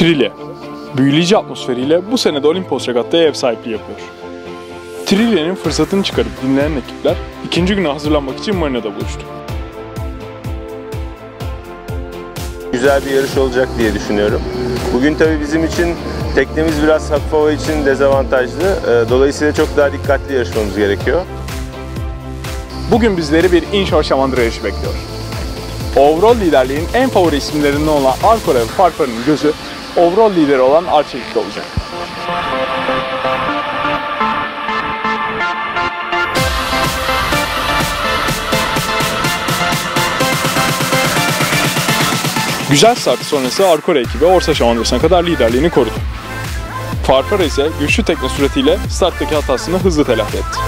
Trilye, büyüleyici atmosferiyle bu sene de Olimpos Regatta'ya ev sahipliği yapıyor. Trilye'nin fırsatını çıkarıp dinlenen ekipler ikinci güne hazırlanmak için marinada buluştu. Güzel bir yarış olacak diye düşünüyorum. Bugün tabii bizim için teknemiz biraz hafif hava için dezavantajlı. Ee, Dolayısıyla çok daha dikkatli yarışmamız gerekiyor. Bugün bizleri bir inshore şamandıra yarışı bekliyor. Overall liderliğin en favori isimlerinden olan Arkora ve Farfar'ın gözü overall lideri olan Arçelik'te olacak. Güzel start sonrası Arkora ekibi Orsa Şamandırası'na kadar liderliğini korudu. Farfara ise güçlü tekne süratiyle starttaki hatasını hızlı telafi etti.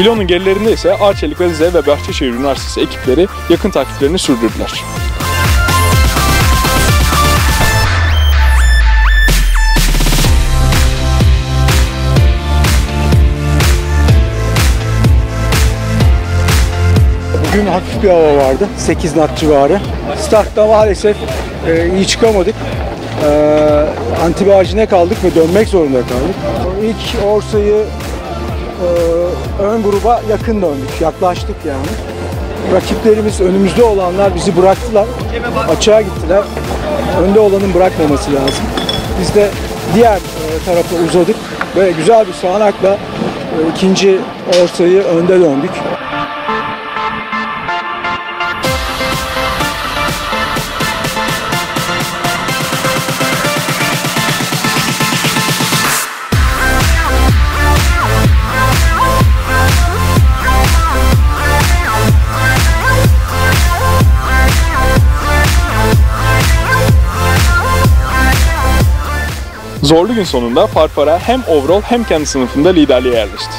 Filonun gerilerinde ise Arçelik Rize ve Bahçeşehir Üniversitesi ekipleri yakın takiplerini sürdürdüler. Bugün hafif bir hava vardı. 8 knot civarı. Startta maalesef e, iyi çıkamadık. E, antibiyajine kaldık ve dönmek zorunda kaldık. İlk Orsa'yı e, ön gruba yakın döndük. Yaklaştık yani. Rakiplerimiz önümüzde olanlar bizi bıraktılar. Açığa gittiler. Önde olanın bırakmaması lazım. Biz de diğer e, tarafa uzadık ve güzel bir sağanakla e, ikinci Orsa'yı önde döndük. Zorlu gün sonunda Farfara hem overall hem kendi sınıfında liderliğe yerleşti.